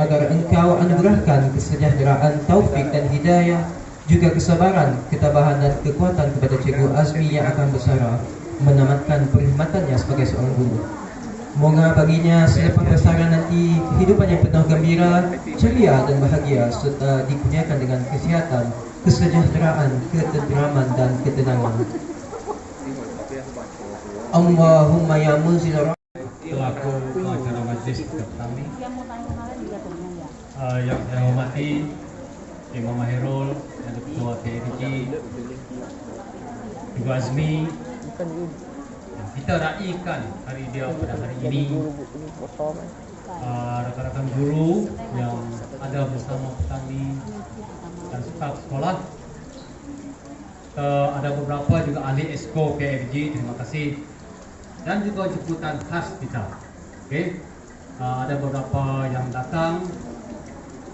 agar engkau anugerahkan kesejahteraan, taufik dan hidayah juga kesabaran, ketabahan dan kekuatan kepada Cikgu Azmi yang akan bersara menamatkan perkhidmatannya sebagai seorang guru. Moga baginya selepas bersara nanti kehidupan yang penuh gembira, ceria dan bahagia serta dikurniakan dengan kesihatan, kesejahteraan, ketenteraman dan ketenangan. Allahumma ya muzil selaku acara majlis kami uh, yang saya hormati Imam Mahirul yang ketua KRG juga Azmi. Yang kita raikan hari dia pada hari ini. Uh, rakan-rakan guru yang ada bersama petani dan staf sekolah. Uh, ada beberapa juga ahli esko KFG terima kasih. Dan juga jemputan khas kita. Okey. Uh, ada beberapa yang datang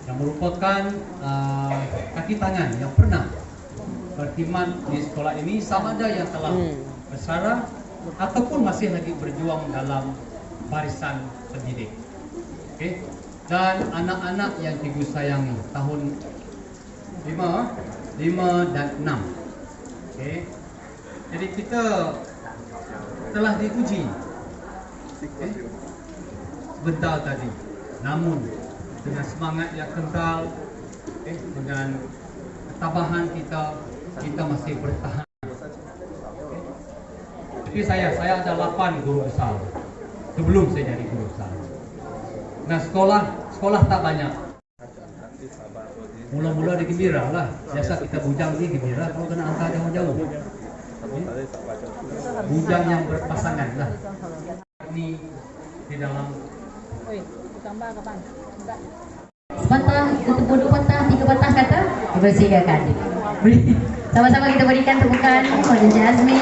yang merupakan uh, kaki tangan yang pernah berkhidmat di sekolah ini sama ada yang telah bersara ataupun masih lagi berjuang dalam barisan pendidik. Okey. Dan anak-anak yang cikgu sayangi tahun 5 5 dan 6. Okey. Jadi kita telah diuji eh, sebentar tadi namun dengan semangat yang kental eh, dengan ketabahan kita kita masih bertahan. Eh. jadi saya saya ada 8 guru besar. Sebelum saya jadi guru besar. Nah sekolah sekolah tak banyak. Mula-mula di gembira lah. Biasa kita bujang ni gembira kalau kena angka jauh-jauh. Bujang yang berpasangan lah. Ini di dalam Sepatah, tutup dua patah, tiga patah kata Dibersihkan. Sama-sama kita berikan tepukan Kepada Azmi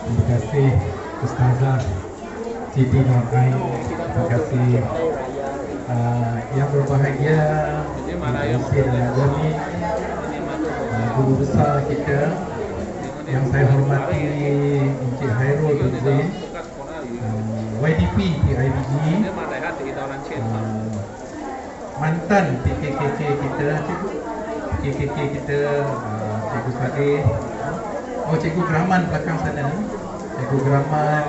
Terima kasih Ustazah Siti Nur Ain Terima kasih uh, Yang berbahagia Encik Azmi uh, Guru besar kita Yang saya hormati Encik Hairul Zain uh, YDP PIBG uh, Mantan PKKK kita PKKK kita uh, Cikgu Fadil. Oh Cikgu Graman belakang sana Cikgu Graman.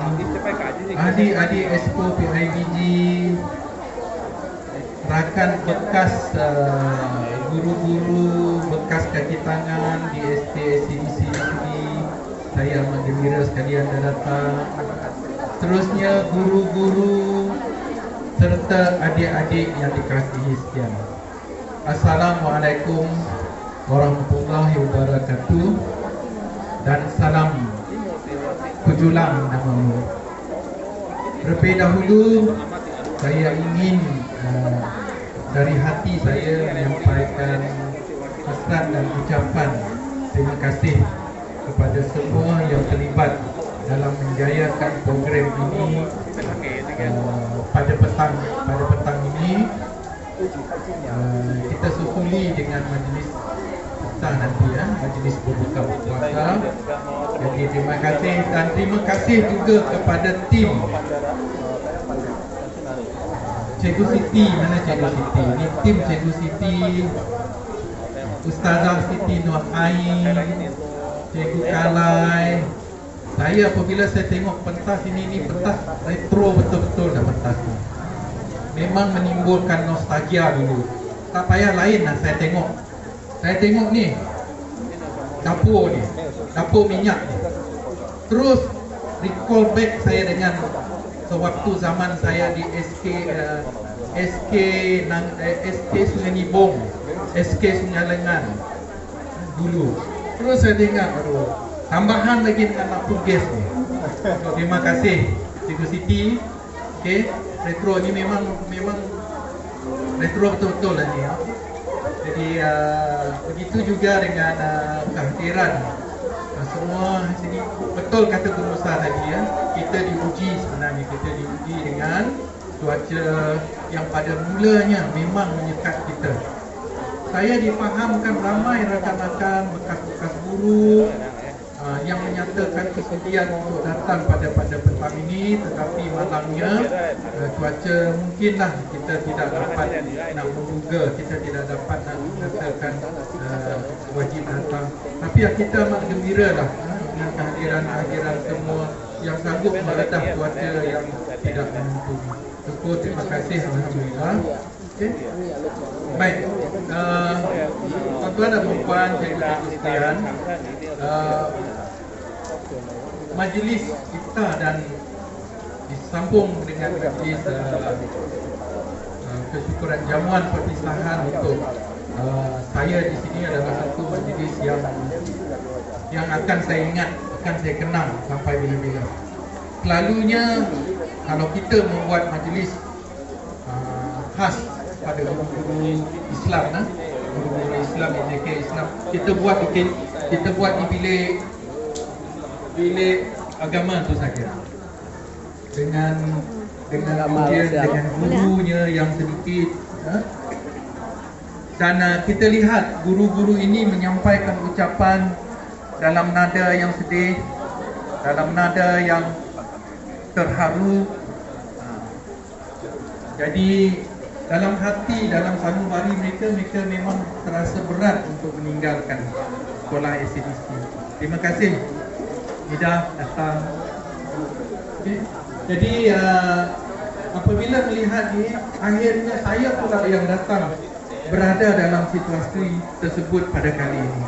Adik-adik Expo PIBG Rakan bekas uh, guru-guru bekas kaki tangan di ST SCDC ini Saya amat gembira sekali anda datang. Terusnya guru-guru serta adik-adik yang dikasihi sekian Assalamualaikum warahmatullahi wabarakatuh dan salam pejulang namamu. Terlebih dahulu saya ingin uh, dari hati saya menyampaikan pesan dan ucapan terima kasih kepada semua yang terlibat dalam menjayakan program ini uh, pada petang pada petang ini. Uh, kita susuli dengan majlis petang nanti ya majlis berbuka puasa. Jadi terima kasih dan terima kasih juga kepada tim Cikgu Siti mana Cikgu Siti? Ini tim Cikgu Siti. Ustazah Siti Nur Ain Cikgu Kalai. Saya apabila saya tengok pentas ini ni pentas retro betul-betul dah pentas ni. Memang menimbulkan nostalgia dulu. Tak payah lain lah saya tengok. Saya tengok ni dapur ni dapur minyak ni. Terus recall back saya dengan sewaktu zaman saya di SK uh, SK Nang, eh, SK Sungai Nibong SK Sungai Lengan dulu terus saya dengar tambahan lagi dengan lampu gas ni terima kasih Cikgu Siti okay. retro ni memang memang retro betul-betul lah ni ya. jadi uh, begitu juga dengan uh, kehadiran uh, semua sini. Betul kata Besar tadi ya. Kita diuji sebenarnya. Kita diuji dengan cuaca yang pada mulanya memang menyekat kita. Saya difahamkan ramai rakan-rakan bekas-bekas guru uh, yang menyatakan kesedihan untuk datang pada pada petang ini. Tetapi malangnya uh, cuaca mungkinlah kita tidak dapat nak menduga kita tidak dapat nak menyatakan uh, wajib ya, kita amat gembira lah uh, dengan kehadiran-kehadiran semua yang sanggup meredah cuaca yang tidak menentu. Syukur terima kasih Alhamdulillah. Okay. Baik. Uh, tuan-tuan dan puan cikgu-cikgu sekalian, uh, majlis kita dan disambung dengan majlis uh, uh, kesyukuran jamuan perpisahan untuk uh, saya di sini adalah satu majlis yang yang akan saya ingat, akan saya kenang sampai bila-bila. Selalunya kalau kita membuat majlis uh, khas pada guru-guru Islam, nah, guru-guru Islam, JK Islam, kita buat bikin, kita buat di bilik bilik agama tu saja. Dengan dengan kemudian dengan gurunya yang sedikit. Huh? Dan uh, kita lihat guru-guru ini menyampaikan ucapan dalam nada yang sedih, dalam nada yang terharu. Ha. Jadi dalam hati, dalam sanubari mereka, mereka memang terasa berat untuk meninggalkan sekolah SADC. Terima kasih Ida datang. Okay. Jadi uh, apabila melihat ni, akhirnya saya pula yang datang berada dalam situasi tersebut pada kali ini.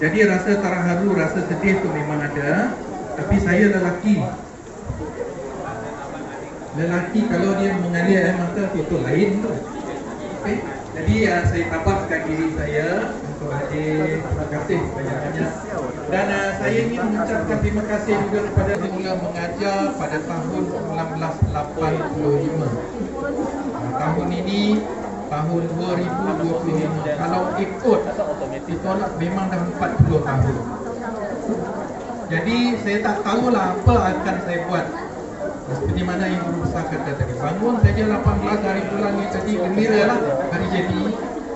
Jadi rasa terharu, rasa sedih tu memang ada Tapi saya lelaki. Lelaki kalau dia mengalir air mata itu lain tu. Okay. Jadi uh, saya tabahkan diri saya Untuk hadir. Terima kasih banyak-banyak. Dan uh, saya ingin mengucapkan terima kasih juga kepada Mula mengajar pada tahun 1985 uh, Tahun ini tahun 2025 kalau ikut ditolak memang dah 40 tahun. Jadi saya tak tahulah apa akan saya buat. Seperti mana yang guru besar kata tadi bangun saja 18 hari bulan ni tadi gembira lah hari jadi.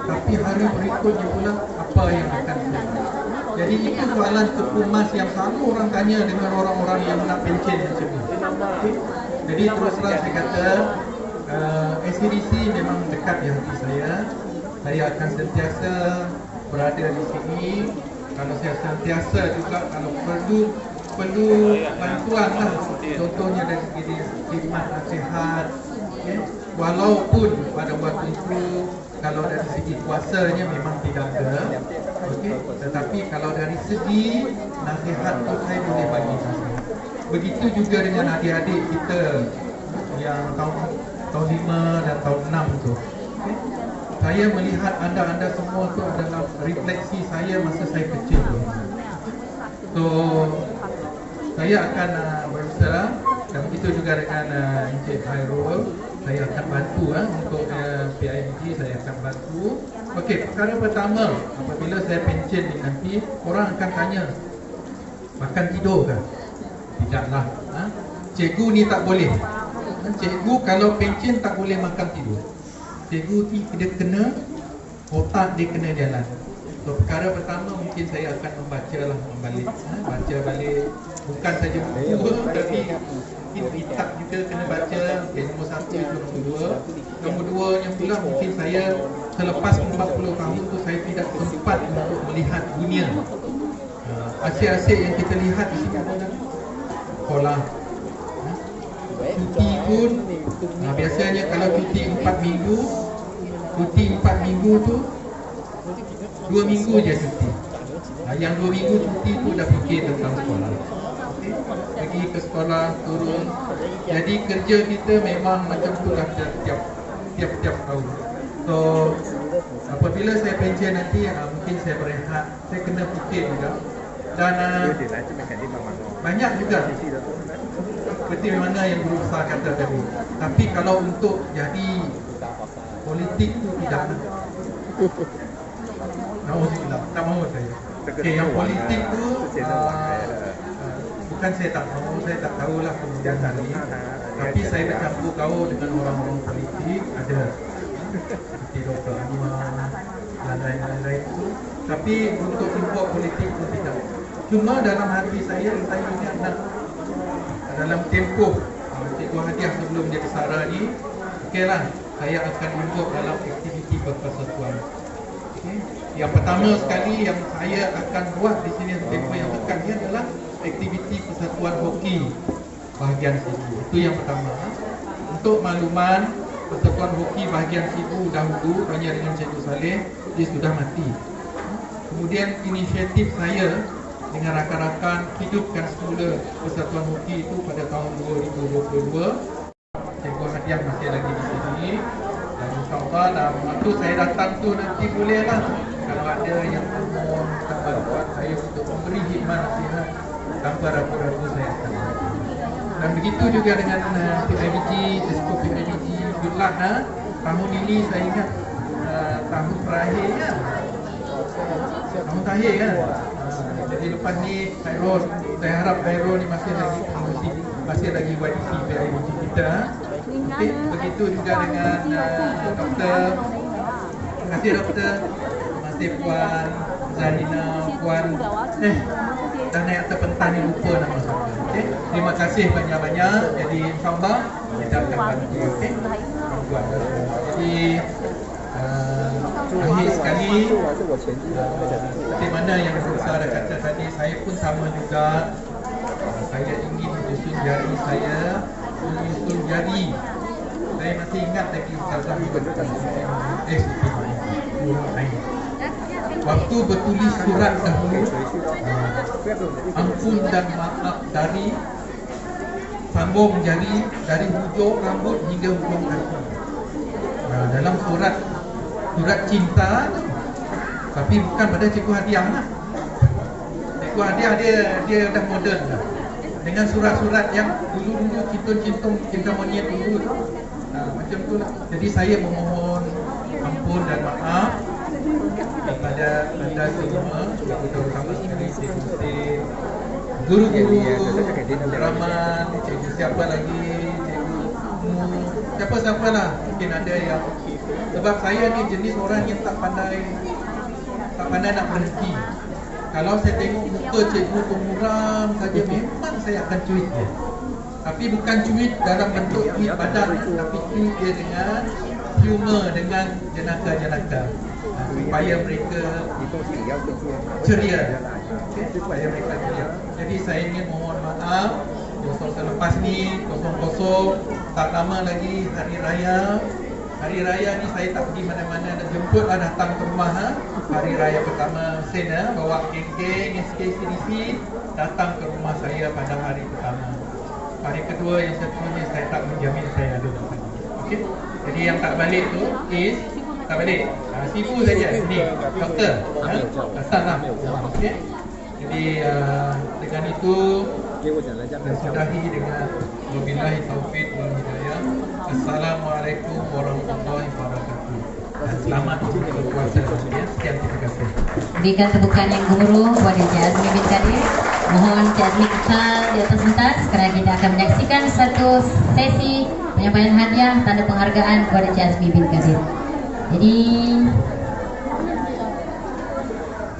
Tapi hari berikutnya pula apa yang akan saya buat? Jadi itu soalan kekumas yang selalu orang tanya dengan orang-orang yang nak pencen macam ni. Jadi terus terang saya kata uh, SADC memang dekat di hati saya. Saya akan sentiasa berada di sini. Kalau saya sentiasa juga kalau perlu perlu bantuan lah. Contohnya dari segi khidmat nasihat. Okay. Walaupun pada waktu itu kalau dari segi kuasanya memang tidak ada. Okay. Tetapi kalau dari segi nasihat tu saya boleh bagi. Begitu juga dengan adik-adik kita yang tahun tahun 5 dan tahun 6 tu. Okay. Saya melihat anda-anda semua tu adalah refleksi saya masa saya kecil tu. So saya akan uh, berusaha dan begitu juga dengan uh, Encik Hairul saya akan bantu uh, untuk uh, PIMG saya akan bantu. Okey, perkara pertama apabila saya pencen ni nanti orang akan tanya makan tidur ke? Tidaklah. Ha? Cikgu ni tak boleh cikgu kalau pencen tak boleh makan tidur. Cikgu dia kena otak dia kena jalan. So perkara pertama mungkin saya akan membaca lah membalik, ha? baca balik bukan saja buku tapi kitab juga kena baca. Okay, nombor satu itu nombor dua. Nombor dua yang pula mungkin saya selepas 40 tahun tu saya tidak sempat untuk melihat dunia. Uh, asyik-asyik yang kita lihat di sini adalah sekolah, cuti pun nah, biasanya kalau cuti 4 minggu cuti 4 minggu tu 2 minggu je cuti. Nah, yang 2 minggu cuti tu dah fikir tentang sekolah. Pergi ke sekolah turun. Jadi kerja kita memang macam tu lah tiap tiap tiap tahun. So apabila saya pencen nanti uh, mungkin saya berehat. Saya kena fikir juga. Dan uh, banyak juga seperti mana yang guru besar kata tadi. Tapi kalau untuk jadi politik tu tidak nak. Nauzubillah, tak mahu saya. Okay, yang politik tu uh, bukan saya tak mahu, saya tak tahulah kemudian hari. Tapi saya bercampur gaul dengan orang-orang politik ada seperti Dr. Anwar dan lain-lain itu. Tapi untuk import politik pun tidak. Cuma dalam hati saya, saya ingat nak dalam tempoh uh, Cikgu Hadiah sebelum dia kesara ni okeylah saya akan involve dalam aktiviti berpersatuan okay. yang pertama sekali yang saya akan buat di sini tempoh yang dekat ni adalah aktiviti persatuan hoki bahagian sibu itu yang pertama untuk makluman persatuan hoki bahagian sibu dahulu hanya dengan Cikgu Saleh dia sudah mati. Kemudian inisiatif saya dengan rakan-rakan hidupkan semula Persatuan Hoki itu pada tahun 2022 Cikgu Hadiah masih lagi di sini. Dan insyaAllah dalam waktu saya datang tu nanti boleh lah. Kalau ada yang minta bantuan saya untuk memberi hikmah nasihat tanpa ragu-ragu saya akan dan begitu juga dengan uh, PIBG, Disco PIBG good luck ha? tahun ini saya ingat uh, tahun terakhirnya. Tahun terakhir kan Jadi lepas ni Khairul saya harap Khairul ni masih lagi masih, masih lagi YDC PIBG kita okay. begitu juga dengan uh, doktor terima kasih doktor terima kasih puan Zarina puan eh naik atas pentas ni lupa nama saya okay. terima kasih banyak-banyak jadi insyaAllah kita akan bantu okay. jadi uh, sekali seperti mana yang Musa dah kata tadi Saya pun sama juga. Uh, Saya ingin menyusun jari saya Menyusun jari. Saya masih ingat lagi Ustazah Ibu Eh, Waktu bertulis surat dahulu uh, Ampun dan maaf dari Sambung jari Dari hujung rambut hingga hujung kaki. Uh, Dalam surat Surat cinta tapi bukan pada cikgu hadiah lah. Cikgu hadiah dia dia dah moden lah. Dengan surat-surat yang dulu-dulu cintung-cintung cinta monyet dulu. Tu ha, macam tu lah. Jadi saya memohon ampun dan maaf kepada anda semua terutama sekali cikgu Hussein guru-guru Rahman cikgu siapa lagi cikgu siapa-siapa lah. Mungkin ada yang sebab saya ni jenis orang yang tak pandai pandai nak berhenti. Kalau saya tengok muka cikgu tu muram saja memang saya akan cuit dia. Tapi bukan cuit dalam bentuk cuit badan tapi cuit dia dengan humor dengan jenaka-jenaka. Ha, supaya mereka ceria. Supaya mereka ceria. Jadi saya ingin mohon maaf. Kosong selepas ni kosong-kosong. Tak lama lagi hari raya Hari raya ni saya tak pergi mana-mana dan jemput lah datang ke rumah ha? Hari raya pertama Sen ha? bawa geng-geng SKCDC datang ke rumah saya pada hari pertama Hari kedua yang seterusnya saya tak menjamin saya ada dapat okay? Jadi yang tak balik tu is tak balik ha, Sifu saja ni doktor ha? datang lah okay? Jadi uh, dengan itu dan sudahi dengan wabillahi taufik wal hidayah. Assalamualaikum warahmatullahi wabarakatuh. Selamat berpuasa semuanya. Sekian terima kasih. Berikan tepukan yang gemuruh kepada Encik Azmi bin Kadir. Mohon Encik Azmi kekal di atas pentas kerana kita akan menyaksikan satu sesi penyampaian hadiah tanda penghargaan kepada Encik Azmi bin Kadir. Jadi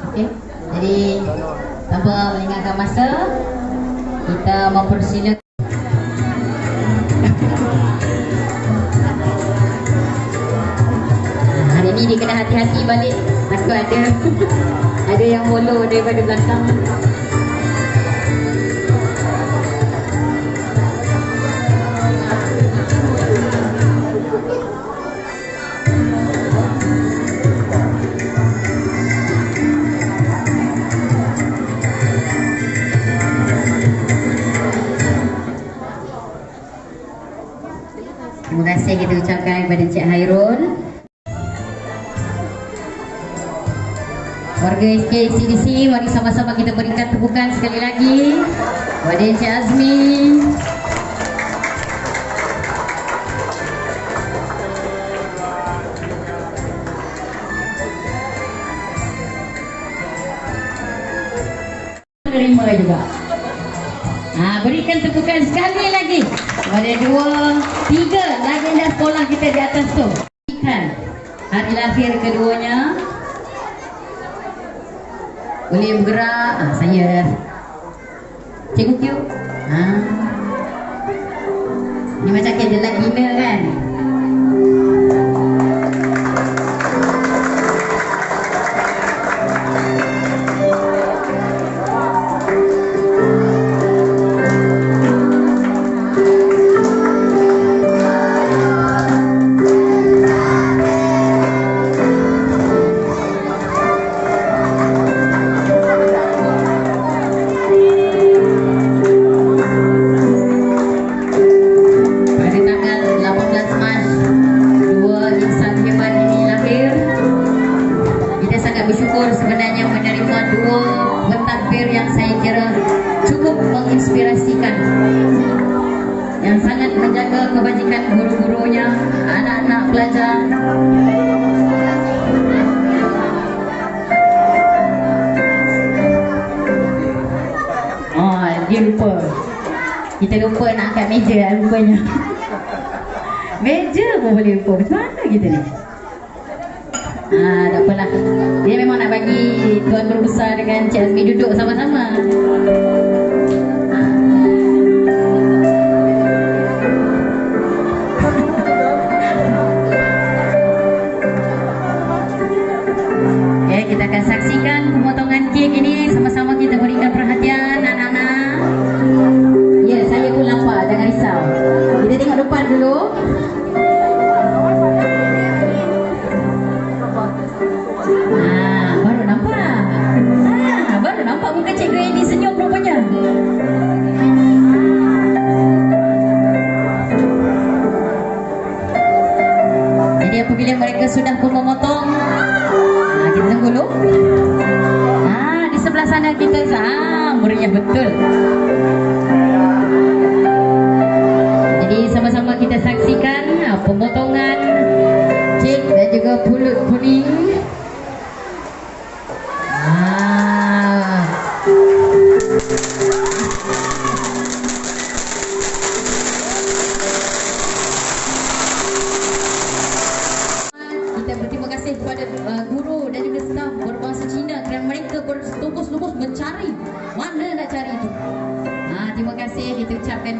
Okey. Jadi tanpa melengahkan masa kita mempersilakan kena hati-hati balik. Takut ada Ada yang follow daripada belakang. Terima kasih kita ucapkan kepada Encik Hairul Warga SKCDC, mari sama-sama kita berikan tepukan sekali lagi kepada Encik Azmi. Dia lupa kita lupa nak angkat meja lah rupanya. Meja pun boleh lupa. Macam mana kita ni? Ah, tak apalah. Dia memang nak bagi Tuan Guru Besar dengan Cik Azmi duduk sama-sama. Okay, kita akan saksikan pemotongan kek ini. Sama-sama kita berikan perhatian mereka sudah pun memotong, ah, kita tunggu dulu. Ah, di sebelah sana kita ah, meriah betul.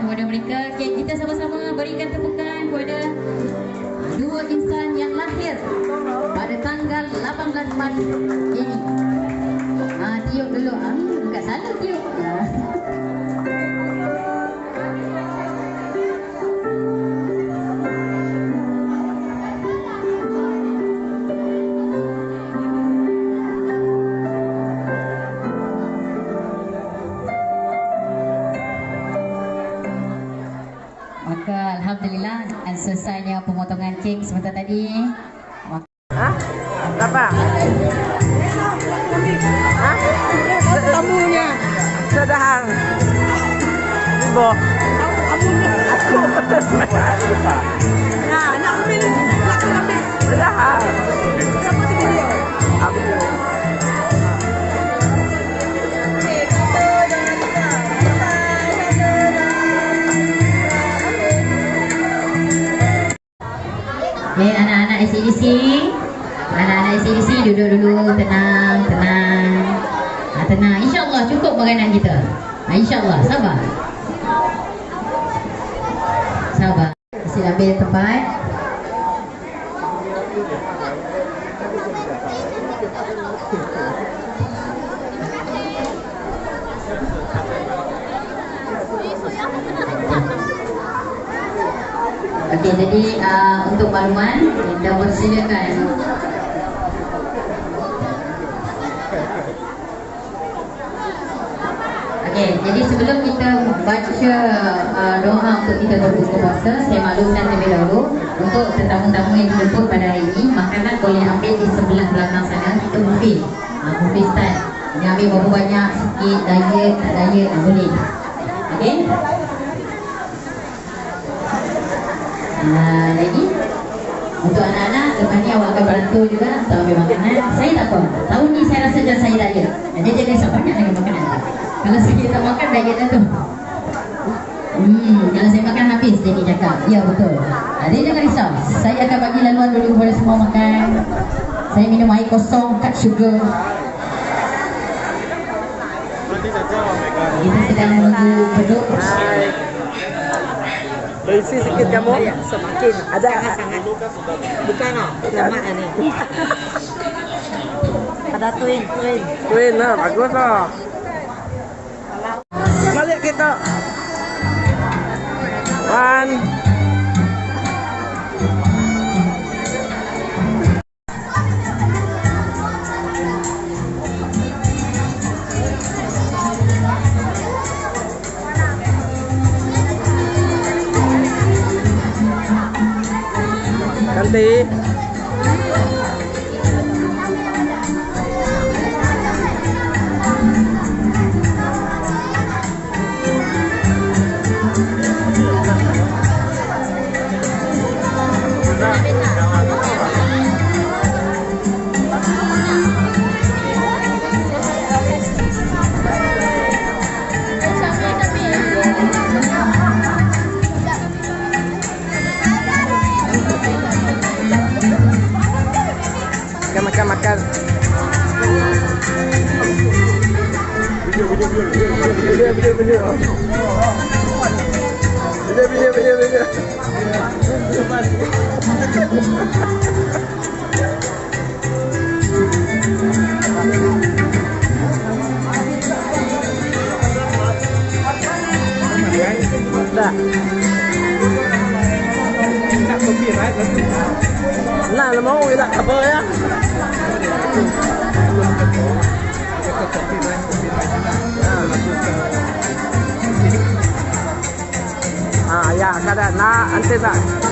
Kepada mereka. Okay, kita sama-sama berikan tepukan kepada dua insan yang lahir pada tanggal 18 Mac ini. Ah, tiup dulu. Ah, bukan salah tiup. Ah. SCDC Anak-anak SCDC duduk dulu Tenang, tenang. Ha, Tenang, insyaAllah cukup makanan kita. Ha, InsyaAllah, sabar. Sabar. Sila ambil tempat Okey, jadi uh, untuk makluman kita persilakan Okey, jadi sebelum kita baca uh, doa untuk kita berbuka puasa, saya maklumkan terlebih dahulu untuk tetamu-tamu yang dijemput pada hari ini, makanan boleh ambil di sebelah belakang sana, kita buffet. Uh, buffet style. Ambil berapa banyak, sikit, diet, tak diet, uh, boleh. Okey? Uh, lagi untuk anak-anak lepas ni awak akan bantu juga untuk ambil makanan saya tak apa tahun ni saya rasa macam saya diet jadi jangan risau banyak lagi makanan kalau saya tak makan diet tu hmm, kalau saya makan habis Ya betul. Adik jangan risau. Saya akan bagi laluan dulu kepada semua makan. Saya minum air kosong, cut sugar. Kita sedang menunggu beduk. Berisi sikit kamu. Semakin. Ada. Sangat. Bukan ah. Lama ni. Ada twin, twin. Twin lah, bagus lah. Balik kita. One. 안. Bile bile bile. Bile bile bile bile. Giải.